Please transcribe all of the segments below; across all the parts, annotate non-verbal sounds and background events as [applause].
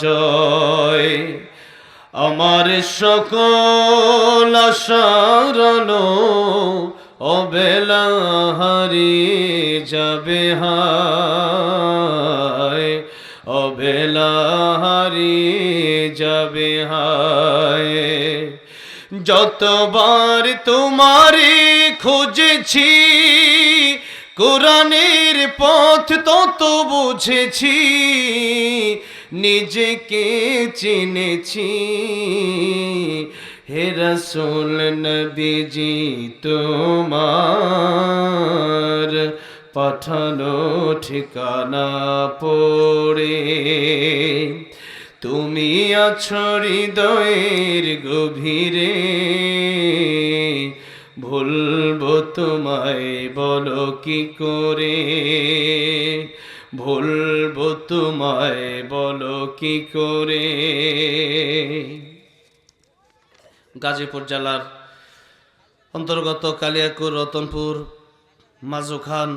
জয়। আমার সকল আশারলো অবেলা হারিয়ে যাবে হায়। অবেলা হারিয়ে যাবে হায়। যতবার তোমারে খুঁজেছি, কোরআনের পথ তত বুঝেছি। নিজেকে চিনেছি। হে রসুল নবীজি, তোমার পাঠানো ঠিকানা পড়ে। তুমি আছো হৃদয়ের গভীরে। ভুলবো তোমায় বলো কি করে? ভুলবো তোমায় বলো কি করে? গাজীপুর জেলার অন্তর্গত কালিয়াকুর, রতনপুর মাজুখান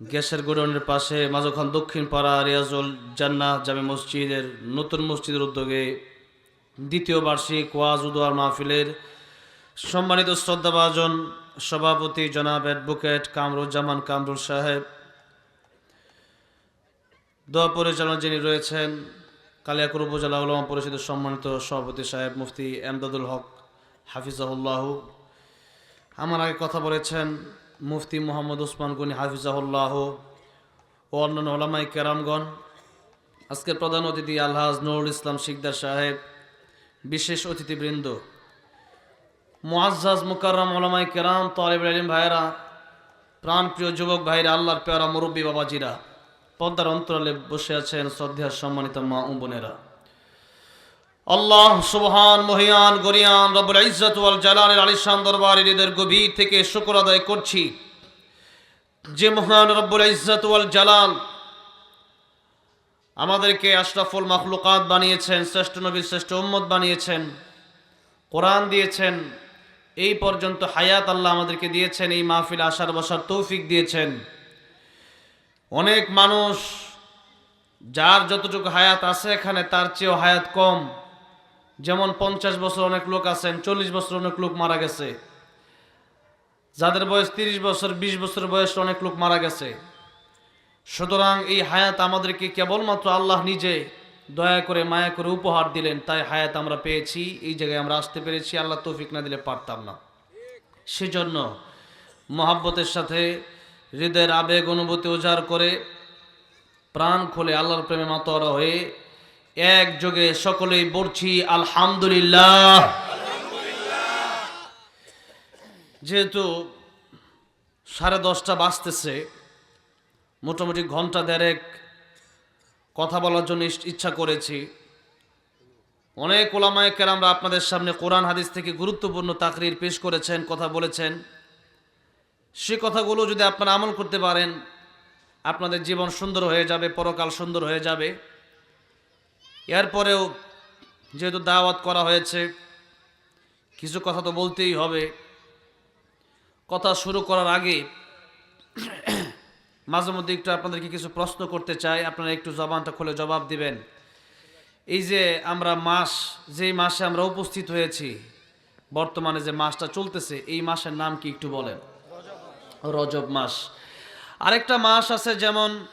গ্যাসের গোডাউনের পাশে মাজুখান দক্ষিণ পাড়া, রিয়াজুল জান্না জামে মসজিদের, নতুন মসজিদের উদ্যোগে দ্বিতীয় বার্ষিক ওয়াজ উদোয়ার মাহফিলের সম্মানিত শ্রদ্ধাভাজন সভাপতি জনাব অ্যাডভোকেট কামরুজ্জামান কামরুল সাহেব দোয়া পরিচালনা যিনি রয়েছেন, কালিয়াকুর উপজেলা উলামা পরিষদের সম্মানিত সভাপতি সাহেব মুফতি এমদাদুল হক হাফিজাহুল্লাহ। আমার আগে কথা বলেছেন, মুফতি মোহাম্মদ উসমান গনি হাফিজাহুল্লাহ ও অন্যান্য ওলামাই কেরামগণ। আজকের প্রধান অতিথি আলহাজ নুরুল ইসলাম শিকদার সাহেব, বিশেষ অতিথিবৃন্দ। মুআজ্জাজ মুকাররম ওলামাই কেরাম তলেব আলিম ভাইরা প্রাণপ্রিয় যুবক ভাইরা, আল্লাহর পেয়ারা মুরব্বী বাবাজিরা। পদ্মার অন্তরালে বসে আছেন শ্রদ্ধার সম্মানিত মা ও বোনেরা। আল্লাহ সুবহান, মহিয়ান, গরিয়ান, রব্বুল ইজ্জত ওয়াল জালালের আলিশান দরবারে হৃদয়ের গভীর থেকে শুকর আদায় করছি। যে মহান রব্বুল ইজ্জত ওয়াল জালাল আমাদেরকে আশরাফুল মাখলুকাত বানিয়েছেন, শ্রেষ্ঠ নবীর শ্রেষ্ঠ উম্মত বানিয়েছেন, কোরআন দিয়েছেন, এই পর্যন্ত হায়াত আল্লাহ আমাদেরকে দিয়েছেন, এই মাহফিল আসার বসার তৌফিক দিয়েছেন। অনেক মানুষ যার যতটুকু হায়াত আছে এখানে, তার চেয়েও হায়াত কম। যেমন পঞ্চাশ বছর অনেক লোক আছেন, চল্লিশ বছর অনেক লোক মারা গেছে। যাদের বয়স তিরিশ বছর, বিশ বছর বয়স অনেক লোক মারা গেছে। সুতরাং এই হায়াত আমাদেরকে কেবলমাত্র আল্লাহ নিজে দয়া করে, মায়া করে উপহার দিলেন, তাই হায়াত আমরা পেয়েছি, এই জায়গায় আমরা আসতে পেরেছি, আল্লাহ তৌফিক না দিলে পারতাম না। সেজন্য মহাব্বতের সাথে হৃদয়ের আবেগ, অনুভূতি উজাড় করে প্রাণ খুলে আল্লাহর প্রেমে মাতোয়ারা হয়ে এক যোগে সকলেই বলছি, আলহামদুলিল্লাহ। যেহেতু সাড়ে দশটা বাজতেছে, মোটামুটি ঘণ্টা দেড়েক কথা বলার জন্য ইচ্ছা করেছি। অনেক ওলামায় কেরামরা আপনাদের সামনে কোরআন, হাদিস থেকে গুরুত্বপূর্ণ তাকরির পেশ করেছেন, কথা বলেছেন। সে কথাগুলো যদি আপনারা আমল করতে পারেন, আপনাদের জীবন সুন্দর হয়ে যাবে, পরকাল সুন্দর হয়ে যাবে। এরপরেও যেহেতু দাওয়াত করা হয়েছে, কিছু কথা তো বলতেই হবে। কথা শুরু করার আগে [clears throat] মাঝে মধ্যে একটু আপনাদেরকে কিছু প্রশ্ন করতে চাই। আপনারা একটু জবানটা খুলে জবাব দিবেন। এই যে আমরা মাস, যেই মাসে আমরা উপস্থিত হয়েছি, বর্তমানে যে মাসটা চলতেছে, এই মাসের নাম কি একটু বলেন। রজব মাস। আরেকটা মাস আছে যেমন,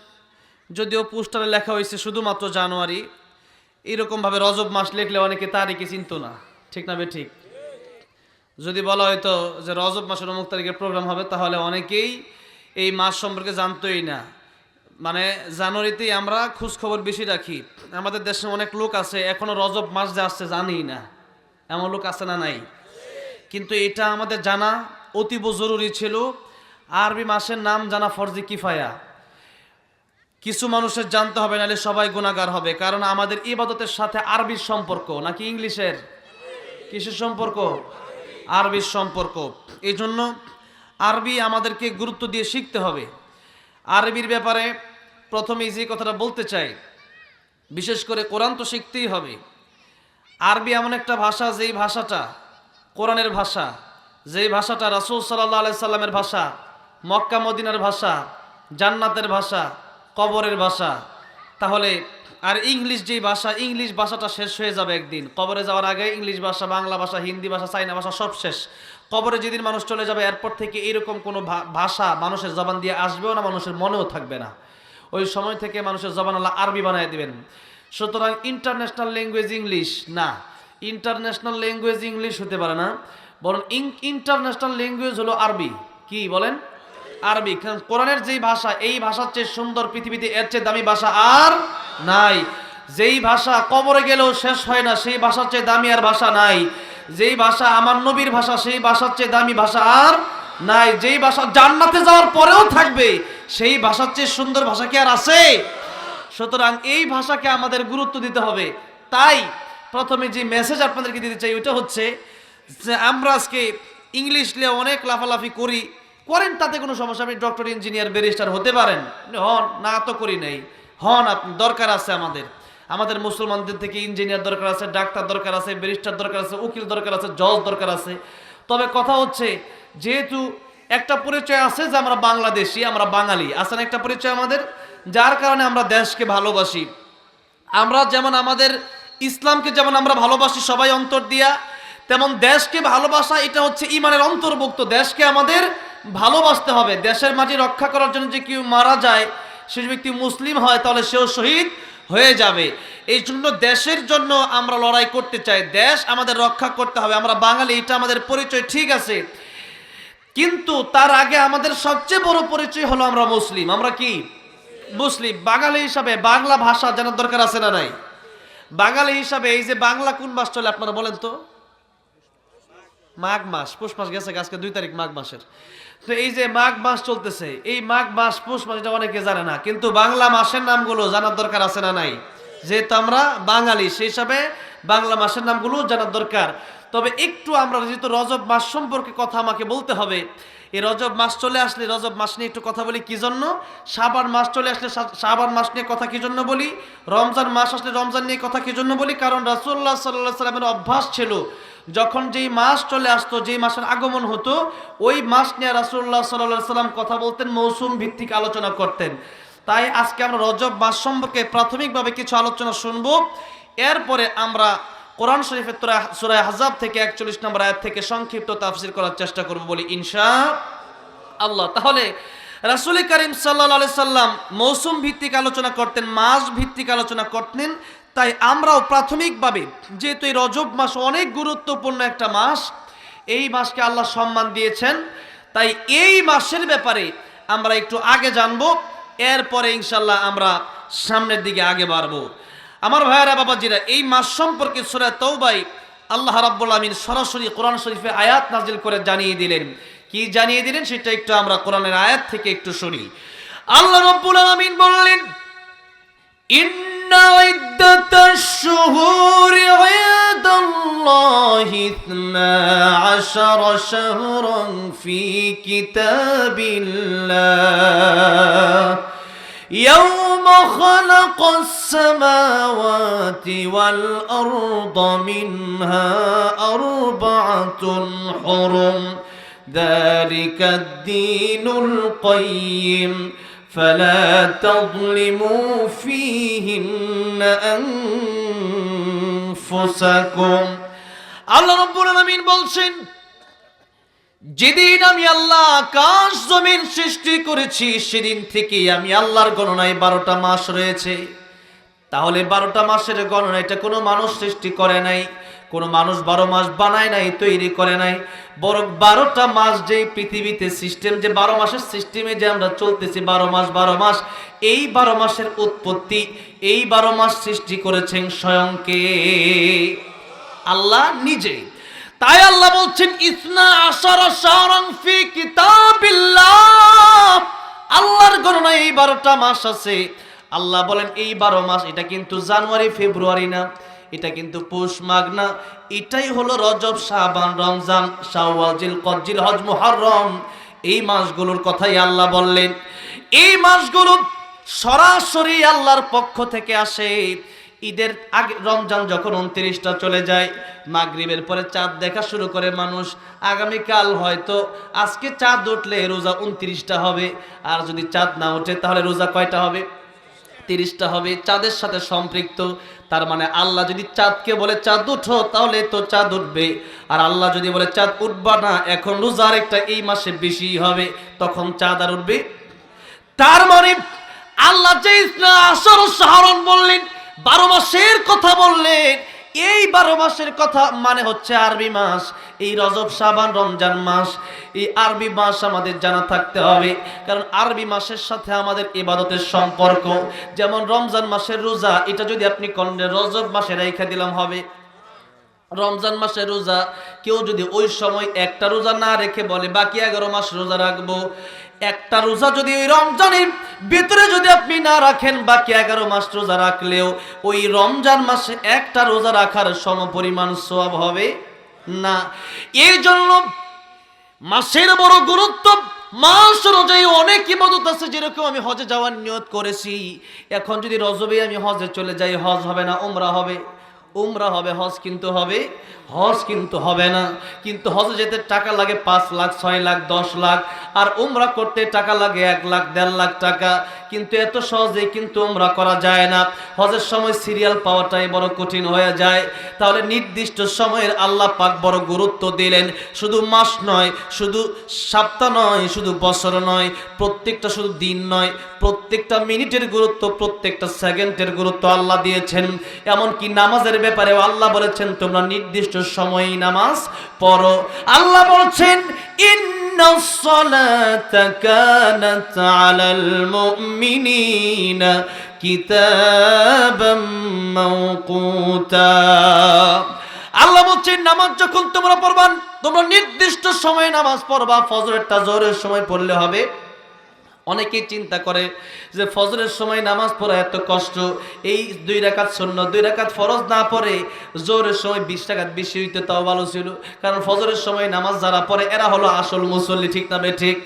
যদিও পোস্টারে লেখা হয়েছে শুধুমাত্র জানুয়ারি, এরকমভাবে রজব মাস লিখলে অনেকে তারিখে চিনত না। ঠিক না বে ঠিক? যদি বলা হয়তো যে রজব মাসের অমুক তারিখের প্রোগ্রাম হবে, তাহলে অনেকেই এই মাস সম্পর্কে জানতোই না। মানে জানুয়ারিতেই আমরা খোঁজ খবর বেশি রাখি। আমাদের দেশে অনেক লোক আছে, এখনও রজব মাস যে আসছে জানি না। এমন লোক আছে না নাই? কিন্তু এটা আমাদের জানা অতীব জরুরি ছিল আরবি মাসের নাম জানা ফরজি কিফায়া। কিছু মানুষের জানতে হবে, নাহলে সবাই গুণাগার হবে। কারণ আমাদের ইবাদতের সাথে আরবির সম্পর্ক, নাকি ইংলিশের? কিসের সম্পর্ক? আরবির সম্পর্ক। এই জন্য আরবি আমাদেরকে গুরুত্ব দিয়ে শিখতে হবে। আরবির ব্যাপারে প্রথমে যে কথাটা বলতে চাই, বিশেষ করে কোরআন তো শিখতেই হবে। আরবি এমন একটা ভাষা, যেই ভাষাটা কোরআনের ভাষা, যেই ভাষাটা রাসুল সাল্লাহ আলাই সাল্লামের ভাষা মক্কা মদিনার ভাষা, জান্নাতের ভাষা, কবরের ভাষা। তাহলে আর ইংলিশ যেই ভাষা, ইংলিশ ভাষাটা শেষ হয়ে যাবে একদিন। কবরে যাওয়ার আগে ইংলিশ ভাষা, বাংলা ভাষা, হিন্দি ভাষা, চাইনা ভাষা সব শেষ। কবরে যেদিন মানুষ চলে যাবে, এরপর থেকে এরকম কোনো ভাষা মানুষের জবান দিয়ে আসবেও না, মানুষের মনেও থাকবে না। ওই সময় থেকে মানুষের জবান আল্লাহ আরবি বানিয়ে দেবেন। সুতরাং ইন্টারন্যাশনাল ল্যাঙ্গুয়েজ ইংলিশ, না। ইন্টারন্যাশনাল ল্যাঙ্গুয়েজ ইংলিশ হতে পারে না, বরং ইন্টারন্যাশনাল ল্যাঙ্গুয়েজ হলো আরবি। কি বলেন? আরবি। কারণ কোরআনের যেই ভাষা, এই ভাষার চেয়ে সুন্দর পৃথিবীতে এর চেয়ে দামি ভাষা আর নাই। যেই ভাষা কবরে গেলেও শেষ হয় না, সেই ভাষার চেয়ে দামি আর ভাষা নাই। যেই ভাষা আমার নবীর ভাষা, সেই ভাষার চেয়ে দামি ভাষা আর নাই। যেই ভাষা জান্নাতে যাওয়ার পরেও থাকবে, সেই ভাষার চেয়ে সুন্দর ভাষা কি আর আছে? সুতরাং এই ভাষাকে আমাদের গুরুত্ব দিতে হবে। তাই প্রথমে যে মেসেজ আপনাদেরকে দিতে চাই, ওইটা হচ্ছে যে আমরা আজকে ইংলিশ নিয়ে অনেক লাফালাফি করি। করেন, তাতে কোনো সমস্যা আপনি ডক্টর, ইঞ্জিনিয়ার, ব্যারিস্টার হতে পারেন। হন, না তো করি নাই। হন দরকার আছে আমাদের। আমাদের মুসলমানদের থেকে ইঞ্জিনিয়ার দরকার আছে, ডাক্তার দরকার আছে, ব্যারিস্টার দরকার আছে, উকিল দরকার আছে, জজ দরকার আছে। তবে কথা হচ্ছে, যেহেতু একটা পরিচয় আছে যে আমরা বাংলাদেশি, আমরা বাঙালি, আছে না একটা পরিচয় আমাদের? যার কারণে আমরা দেশকে ভালোবাসি। আমরা যেমন আমাদের ইসলামকে যেমন আমরা ভালোবাসি সবাই অন্তর দিয়া, তেমন দেশকে ভালোবাসা, এটা হচ্ছে ইমানের অন্তর্ভুক্ত। দেশকে আমাদের ভালোবাসতে হবে। দেশের মাটি রক্ষা করার জন্য যে কেউ মারা যায়, সে ব্যক্তি মুসলিম হয়, তাহলে সেও শহীদ হয়ে যাবে। এই জন্য দেশের জন্য আমরা লড়াই করতে চাই। দেশ আমাদের রক্ষা করতে হবে। আমরা বাঙালি, এটা আমাদের পরিচয়, ঠিক আছে। কিন্তু তার আগে আমাদের সবচেয়ে বড় পরিচয় হলো আমরা মুসলিম। আমরা কি? মুসলিম। বাঙালি হিসাবে বাংলা ভাষা জানার দরকার আছে না নাই? বাঙালি হিসাবে এই যে বাংলা কোন মাস চলে, আপনারা বলেন তো? মাঘ মাস, পৌষ মাস গেছে আজকে দুই তারিখ মাঘ মাসের। তো এই যে মাঘ মাস চলতেছে, এই মাঘ মাস পুষ মাস এটা অনেকে জানে না, কিন্তু বাংলা মাসের নামগুলো জানার দরকার আছে না নাই? যেহেতু আমরা বাঙালি, সেই হিসাবে বাংলা মাসের নামগুলো জানার দরকার। তবে একটু আমরা, যেহেতু রজব মাস সম্পর্কে কথা আমাকে বলতে হবে, এই রজব মাস চলে আসলে, রজব মাস নিয়ে একটু কথা বলি কি জন্য? সাবান মাস চলে আসলে সাবান মাস নিয়ে কথা কি জন্য বলি? রমজান মাস আসলে রমজান নিয়ে কথা কি জন্য বলি? কারণ রাসুল্লাহ সাল্লাহ সাল্লামের অভ্যাস ছিল যখন যেই মাস চলে আসতো, যেই মাসের আগমন হতো, ওই মাস নিয়ে রাসুল্লাহ সাল্লাহ সাল্লাম কথা বলতেন, মৌসুম ভিত্তিক আলোচনা করতেন। তাই আজকে আমরা রজব মাস সম্পর্কে প্রাথমিকভাবে কিছু আলোচনা শুনব। এরপরে আমরা কোরআন শরীফের তোরা- সূরা হাজাব থেকে একচল্লিশ নম্বর আয়াত থেকে সংক্ষিপ্ত তাফসির করার চেষ্টা করব বলি, ইনশা আল্লাহ। তাহলে রাসুল করিম সাল্লা সাল্লাম মৌসুম ভিত্তিক আলোচনা করতেন, মাস ভিত্তিক আলোচনা করতেন। তাই আমরাও প্রাথমিকভাবে, যেহেতু এই রজব মাস অনেক গুরুত্বপূর্ণ একটা মাস, এই মাসকে আল্লাহ সম্মান দিয়েছেন। তাই এই মাসের ব্যাপারে আমরা একটু আগে জানব, এরপরে ইনশাল্লাহ আমরা সামনের দিকে আগে বাড়বো। আমার ভাইয়েরা, বাবাজিরা, এই মাস সম্পর্কে সুরা তৌবাই আল্লাহ রাব্বুল আমিন সরাসরি কোরআন শরীফে আয়াত নাজিল করে জানিয়ে দিলেন। কি জানিয়ে দিলেন সেটা একটু আমরা কোরআনের আয়াত থেকে একটু শুনি। আল্লাহ রাব্বুল আমিন বললেন إن عدة الشهور عند الله اثنا عشر شهرا في كتاب الله. يوم خلق السماوات والأرض منها أربعة حرم. ذلك الدين القيم. فلا تظلموا فيهن أنفسكم আল্লাহ রব্বুল আলামিন বলছেন যেদিন আমি আল্লাহ আকাশ জমিন সৃষ্টি করেছি সেদিন থেকে আমি আল্লাহর গণনায় বারোটা মাস রয়েছে তাহলে বারোটা মাসের গণনা এটা কোনো মানুষ সৃষ্টি করে নাই কোনো মানুষ বারো মাস বানায় নাই, তৈরি করে নাই। বরং বারোটা মাস যে পৃথিবীতে সিস্টেম যে বারো মাসের সিস্টেমে যে আমরা চলতেছি, বারো মাস বারো মাস, এই বারো মাসের উৎপত্তি, এই বারো মাস সৃষ্টি করেছেন স্বয়ংকে। আল্লাহ নিজে। তাই আল্লাহ বলছেন, ইসনা আশার শাহরাং ফি কিতাবিল্লাহ। আল্লাহর গণনায় এই বারোটা মাস আছে। আল্লাহ বলেন, এই বারো মাস, এটা কিন্তু জানুয়ারি, ফেব্রুয়ারি না। এটা কিন্তু পৌষ মাঘ না। এটাই হলো রজব, শাবান, রমজান, শাওয়াল জিল কজ্জিল হজ মুহররম। এই মাসগুলোর কথাই আল্লাহ বললেন। এই মাসগুলো সরাসরি আল্লাহর পক্ষ থেকে আসে। ঈদের আগে রমজান যখন উনত্রিশটা চলে যায়, মাগরিবের পরে চাঁদ দেখা শুরু করে মানুষ। আগামীকাল হয়তো আজকে চাঁদ উঠলে রোজা উনত্রিশটা হবে। আর যদি চাঁদ না ওঠে, তাহলে রোজা কয়টা হবে? তিরিশটা হবে। চাঁদের সাথে সম্পৃক্ত। তার মানে আল্লাহ যদি চাঁদকে বলে চাঁদ উঠো, তাহলে তো চাঁদ উঠবে। আর আল্লাহ যদি বলে চাঁদ উঠবা না, এখন রোজার একটা এই মাসে বেশি হবে, তখন চাঁদ আর উঠবে। তার মানে আল্লাহ যে আসর সাহরণ বললেন, বারো মাসের কথা বললেন এই বারো মাসের কথা মানে হচ্ছে আরবি মাস, এই রজব সাবান রমজান মাস। এই আরবি মাস আমাদের জানা থাকতে হবে, কারণ আরবি মাসের সাথে আমাদের ইবাদতের সম্পর্ক। যেমন রমজান মাসের রোজা, এটা যদি আপনি কন্যা রজব মাসে রেখে দিলাম হবে। রমজান মাসে রোজা, কেউ যদি ওই সময় একটা রোজা না রেখে বলে, বাকি এগারো মাস রোজা রাখব একটা রোজা যদি ওই রমজানের ভিতরে যদি আপনি না রাখেন, বাকি এগারো মাস রোজা রাখলেও ওই রমজান মাসে একটা রোজা রাখার সম পরিমাণ সব হবে না। এই জন্য মাসের বড় গুরুত্ব, মাস অনুযায়ী অনেক ইবাদত আছে যেরকম আমি হজে যাওয়ার নিয়ত করেছি। এখন যদি রজবে আমি হজে চলে যাই, হজ হবে না, উমরা হবে। উমরা হবে, হজ কিন্তু হবে, হজ কিন্তু হবে না। কিন্তু হজে যেতে টাকা লাগে পাঁচ লাখ, ছয় লাখ, দশ লাখ আর উমরা করতে টাকা লাগে এক লাখ, দেড় লাখ টাকা। কিন্তু এত সহজে কিন্তু উমরা করা যায় না। হজের সময় সিরিয়াল পাওয়াটাই বড় কঠিন হয়ে যায়। তাহলে নির্দিষ্ট সময়ের আল্লাহ পাক বড় গুরুত্ব দিলেন। শুধু মাস নয়, শুধু সপ্তাহ নয়, শুধু বছর নয়, প্রত্যেকটা শুধু দিন নয়। প্রত্যেকটা মিনিটের গুরুত্ব, প্রত্যেকটা সেকেন্ডের গুরুত্ব আল্লাহ দিয়েছেন। এমনকি নামাজের ব্যাপারেও আল্লাহ বলেছেন, তোমরা নির্দিষ্ট সময়ে নামাজ পড়ো। আল্লাহ বলছেন ইন্নাস الصلاة كانت على المؤمنين كتابا موقوتا আল্লাহ বলছেন, নামাজ যখন তোমরা পড়বান তোমরা নির্দিষ্ট সময়ে নামাজ পড়বা। ফজরেরটা জোরের সময় পড়লে হবে। অনেকেই চিন্তা করে যে ফজরের সময় নামাজ পড়া এত কষ্ট, এই দুই রাকাত শূন্য, দুই রাকাত ফরজ না পড়ে জোরের সময় বিশ টাকাত বেশি হইতে তাও ভালো ছিল। কারণ ফজরের সময় নামাজ যারা পড়ে, এরা হলো আসল মুসল্লি, ঠিক না ঠিক?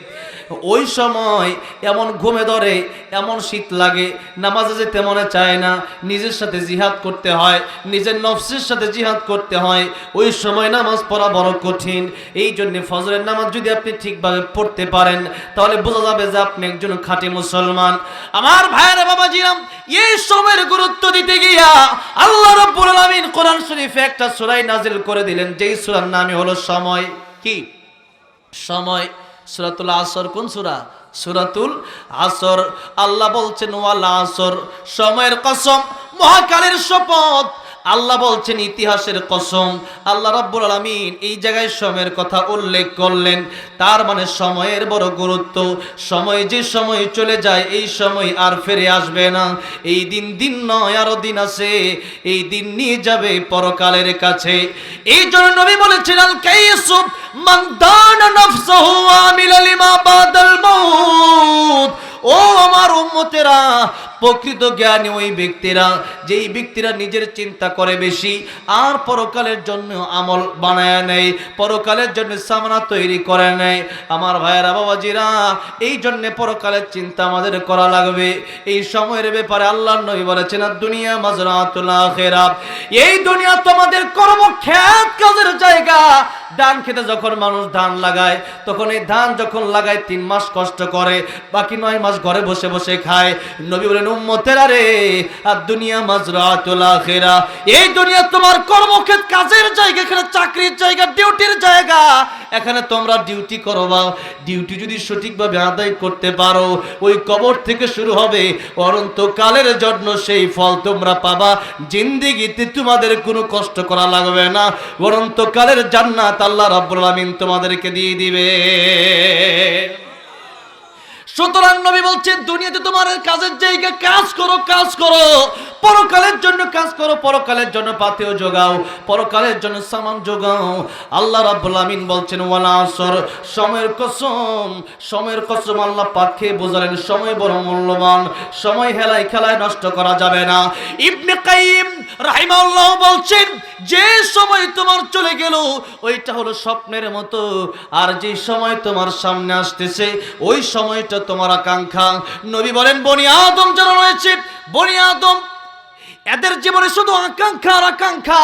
ওই সময় এমন ঘুমে ধরে, এমন শীত লাগে, নামাজে যেতে মনে চায় না, নিজের সাথে জিহাদ করতে হয়, নিজের নফসের সাথে জিহাদ করতে হয়, ওই সময় নামাজ পড়া বড় কঠিন। এই জন্য ফজরের নামাজ যদি আপনি ঠিকভাবে পড়তে পারেন, তাহলে বোঝা যাবে যে আপনি একজন খাঁটি মুসলমান। আমার ভাইয়েরা, বাবাজিরাম, এই সময়ের গুরুত্ব দিতে গিয়া আল্লাহ রাব্বুল আলামিন কোরআন শরীফে একটা সূরা নাজিল করে দিলেন, যেই সূরার নামই হলো সময়। কি? সময় সুরাতুল আসর কোন সুরা? সুরাতুল আসর। আল্লাহ বলছেন, ওয়াল আসর। সময়ের কসম, মহাকালের শপথ। আল্লাহ বলছেন, ইতিহাসের কসম। আল্লাহ রাব্বুল আলামিন এই জায়গায় সময়ের কথা উল্লেখ করলেন। তার মানে সময়ের বড় গুরুত্ব। সময় যে সময় চলে যায়, এই সময় আর ফিরে আসবে না। এই দিন দিন নয়, আরও দিন আছে। এই দিন নিয়ে যাবে পরকালের কাছে। এই জন্য নবী বলেছেন, আল কাইসুব মান দানা ও আমার প্রকৃত জ্ঞানী ওই ব্যক্তিরা, যেই ব্যক্তিরা নিজের চিন্তা করে বেশি, আর পরকালের জন্য আমল বানায় নেয়, পরকালের জন্য সামনা তৈরি করে নেয়। আমার ভাইয়েরা, বাবাজিরা, এই জন্য পরকালের চিন্তা আমাদের করা লাগবে। এই সময়ের ব্যাপারে আল্লাহ নবী বলেছেন দুনিয়া মাজরাতুল এই দুনিয়া তোমাদের কর্মক্ষেত কাজের জায়গা। ধান খেতে যখন মানুষ ধান লাগায়, তখন এই ধান যখন লাগায়, তিন মাস কষ্ট করে, বাকি নয় মাস ঘরে বসে বসে খায়। নবী বলেন, উম্মতেরা রে, আর দুনিয়া মাজরাতুল আখিরা। এই দুনিয়া তোমার কর্মক্ষেত্র কাজের জায়গা, এখানে চাকরির জায়গা, ডিউটির জায়গা। এখানে তোমরা ডিউটি করবা ডিউটি যদি সঠিকভাবে আদায় করতে পারো, ওই কবর থেকে শুরু হবে। অনন্তকালের জন্য সেই ফল তোমরা পাবা। জিন্দিগিতে তোমাদের কোনো কষ্ট করা লাগবে না। অনন্তকালের জান্নাত আল্লাহ রাব্বুল আলামিন তোমাদেরকে দিয়ে দিবে। সুতরাং নবী বলছেন, দুনিয়াতে তোমার কাজের জায়গা, কাজ করো কাজ করো। পরকালের জন্য কাজ করো, পরকালের জন্য পাতেও যোগাও পরকালের জন্য সামান যোগাও আল্লাহ রাব্বুল আমিন বলছেন, ওয়ালা আসর, সময়ের কসম সময়ের কসম আল্লাহ পাকে বোঝালেন, সময় বড় মূল্যবান, সময় হেলায় খেলায় নষ্ট করা যাবে না। ইবনে কাইম রাহিমাহুল্লাহ বলছেন যে সময় তোমার চলে গেল, ওইটা হলো স্বপ্নের মতো। আর যে সময় তোমার সামনে আসতেছে, ওই সময়টা তোমার আকাঙ্ক্ষা। নবী বলেন, বনি আদম যারা রয়েছে, বনি আদম এদের জীবনে শুধু আকাঙ্ক্ষা আর আকাঙ্ক্ষা।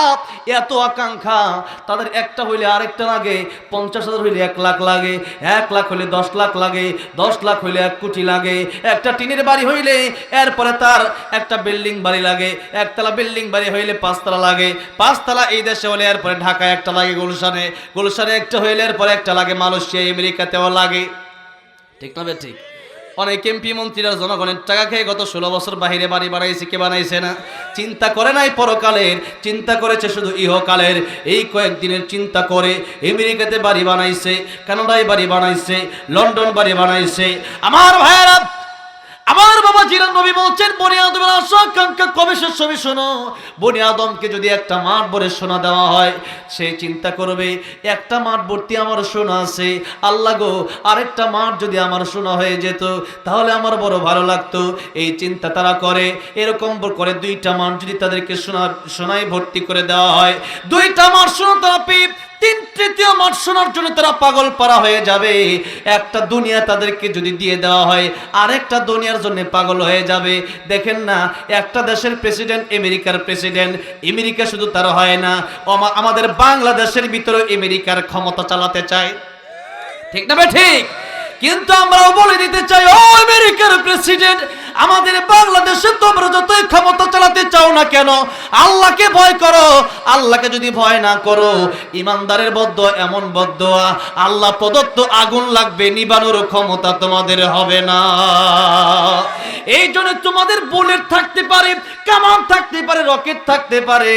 এত আকাঙ্ক্ষা, তাদের একটা হইলে আরেকটা লাগে, পঞ্চাশ হাজার হইলে এক লাখ লাগে, এক লাখ হইলে দশ লাখ লাগে, দশ লাখ হইলে এক কোটি লাগে, একটা টিনের বাড়ি হইলে এরপরে তার একটা বিল্ডিং বাড়ি লাগে, একতলা বিল্ডিং বাড়ি হইলে পাঁচতলা লাগে, পাঁচতলা এই দেশে হলে এরপরে ঢাকায় একটা লাগে, গুলশানে গুলশানে একটা হইলে এরপরে একটা লাগে, মালয়েশিয়া, আমেরিকাতেও লাগে। ঠিক না ঠিক? অনেক এমপি মন্ত্রীরা জনগণের টাকা খেয়ে গত ষোলো বছর বাহিরে বাড়ি বানাইছে, কে বানাইছে না? চিন্তা করে নাই পরকালের, চিন্তা করেছে শুধু ইহকালের। এই কয়েকদিনের চিন্তা করে আমেরিকাতে বাড়ি বানাইছে, কানাডায় বাড়ি বানাইছে, লন্ডন বাড়ি বানাইছে। আমার ভাইয়েরা আমার বাবা জিরান নবী বলছেন, বনি আদমের আশা আকাঙ্ক্ষা কবে শেষ হবে শোনো? বনি আদমকে যদি একটা মাঠ ভরে সোনা দেওয়া হয়, সে চিন্তা করবে, একটা মাঠ ভর্তি আমার সোনা আছে। আল্লাহ গো, আরেকটা মাঠ যদি আমার সোনা হয়ে যেত, তাহলে আমার বড় ভালো লাগতো। এই চিন্তা তারা করে। এরকম করে দুইটা মাঠ যদি তাদেরকে সোনা, সোনায় ভর্তি করে দেওয়া হয়, দুইটা মাঠ সোনা তারা পেয়ে, তিন তৃতীয় মাঠ শোনার জন্য তারা পাগল পারা হয়ে যাবে। একটা দুনিয়া তাদেরকে যদি দিয়ে দেওয়া হয়, আরেকটা দুনিয়ার জন্য পাগল হয়ে যাবে। দেখেন না, একটা দেশের প্রেসিডেন্ট আমেরিকার প্রেসিডেন্ট। আমেরিকা শুধু তার হয় না আমাদের বাংলাদেশের ভিতরে আমেরিকার ক্ষমতা চালাতে চায়। ঠিক না ভাই, ঠিক? কিন্তু আমরাও বলে দিতে চাই ও আমেরিকার প্রেসিডেন্ট, আমাদের বাংলাদেশে তোমরা যতই ক্ষমতা চালাতে চাও না কেন, আল্লাহকে ভয় করো। আল্লাহকে যদি ভয় না করো, ইমানদারের বদ্ধ এমন বদ্ধ, আল্লাহ প্রদত্ত আগুন লাগবে, নিবানোর ক্ষমতা তোমাদের হবে না। এই জন্য তোমাদের বুলেট থাকতে পারে, কামান থাকতে পারে, রকেট থাকতে পারে,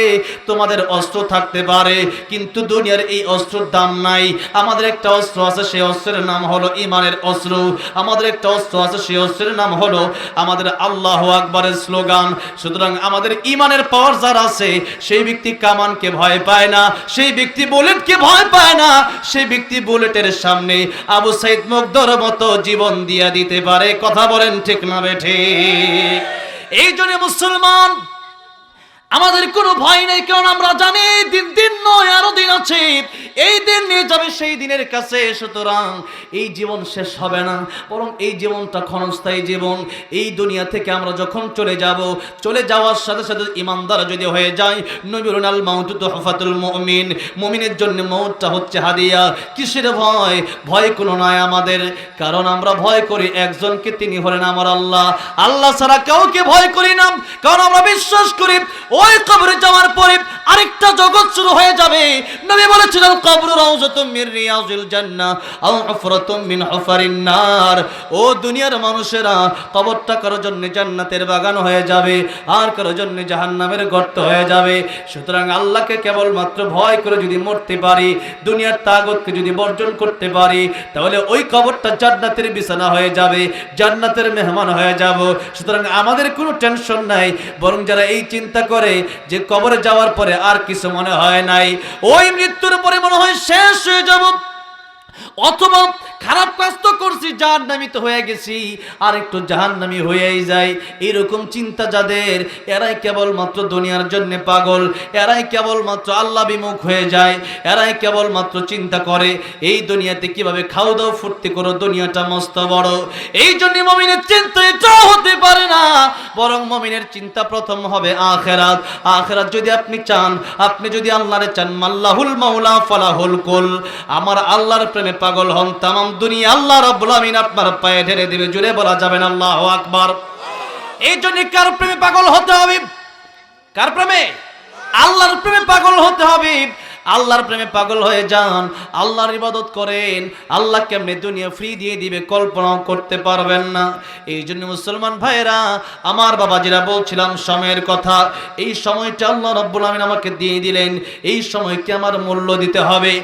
তোমাদের অস্ত্র থাকতে পারে, কিন্তু দুনিয়ার এই অস্ত্রের দাম নাই। আমাদের একটা অস্ত্র আছে, সেই অস্ত্রের নাম হলো ইমানের অস্ত্র আমাদের একটা অস্ত্র আছে, সেই অস্ত্রের নাম হলো আমাদের আল্লাহ আকবরের স্লোগান। সুতরাং আমাদের ইমানের পাওয়ার যার আছে, সেই ব্যক্তি কামানকে ভয় পায় না, সেই ব্যক্তি বুলেটকে ভয় পায় না, সেই ব্যক্তি বুলেটের সামনে আবু সাইদ মুগ্ধর মতো জীবন দিয়া দিতে পারে। কথা বলেন ঠিক না বেঠে এই জন্য মুসলমান আমাদের কোনো ভয় নেই, কারণ আমরা জানি দিন দিন নয়, আরও দিন আছে। এই দিন নিয়ে যাবে সেই দিনের কাছে। সুতরাং এই জীবন শেষ হবে না, বরং এই জীবনটা ক্ষণস্থায়ী জীবন। এই দুনিয়া থেকে আমরা যখন চলে যাব, চলে যাওয়ার সাথে সাথে ইমানদার যদি হয়ে যায় নবীরুন আল তো হফাতুল মুমিন। মুমিনের জন্য মৌতটা হচ্ছে হাদিয়া। কিসের ভয়? ভয় কোনো নয় আমাদের, কারণ আমরা ভয় করি একজনকে, তিনি হলেন আমার আল্লাহ। আল্লাহ ছাড়া কাউকে ভয় করি না, কারণ আমরা বিশ্বাস করি ওই কবরে যাওয়ার পরে আরেকটা জগৎ শুরু হয়ে যাবে। নবী বলেছিলেন, কবর রাউজাতুম মির রিয়াজিল জান্নাহ, আও হুফরাতুম মিন হুফারিন নার। ও দুনিয়ার মানুষেরা, কবরটা কারও জন্য জান্নাতের বাগান হয়ে যাবে, আর কারও জন্য জাহান্নামের গর্ত হয়ে যাবে। সুতরাং আল্লাহকে কেবলমাত্র ভয় করে যদি মরতে পারি, দুনিয়ার তাগতকে যদি বর্জন করতে পারি, তাহলে ওই কবরটা জান্নাতের বিছানা হয়ে যাবে, জান্নাতের মেহমান হয়ে যাব। সুতরাং আমাদের কোনো টেনশন নাই, বরং যারা এই চিন্তা করে যে কবরে যাওয়ার পরে আর কিছু মনে হয় নাই। ওই মৃত্যুর পরে মনে হয় শেষ হয়ে যাব। অথবা খারাপ কাজ তো করছি, জাহান্নামি তো হয়ে গেছি, আর একটু জাহান্নামি হয়েই যায় এরকম চিন্তা যাদের, এরাই কেবলমাত্র দুনিয়ার জন্য পাগল, এরাই কেবলমাত্র আল্লাহ বিমুখ হয়ে যায়, এরাই কেবলমাত্র চিন্তা করে, এই দুনিয়াতে কীভাবে খাও দাও ফুর্তি করো, দুনিয়াটা মস্ত বড়। এই জন্য মমিনের চিন্তা এটাও হতে পারে না, বরং মমিনের চিন্তা প্রথম হবে আখেরাত। আখেরাত যদি আপনি চান, আপনি যদি আল্লাহরে চান, মাল্লাহুল মাওলা ফলাহুল কুল। আমার আল্লাহর প্রেমে পাগল হন, তামাম দুনিয়া আল্লাহ রাব্বুল আমিন আপনার পায়ে ঢেলে দেবে। জুড়ে বলা যাবে না, আল্লাহু আকবার। এই জন্য কার প্রেমে পাগল হতে হবে? কার প্রেমে? আল্লাহর প্রেমে পাগল হতে হবে। আল্লাহর প্রেমে পাগল হয়ে যান, আল্লাহর ইবাদত করেন, আল্লাহ কেমনে দুনিয়া ফ্রি দিয়ে দিবে কল্পনাও করতে পারবেন না। এই জন্য মুসলমান ভাইরা আমার বাবা বাবাজিরা বলছিলাম সময়ের কথা, এই সময়টা আল্লাহ রব্বুল আমিন আমাকে দিয়ে দিলেন, এই সময়কে আমার মূল্য দিতে হবে।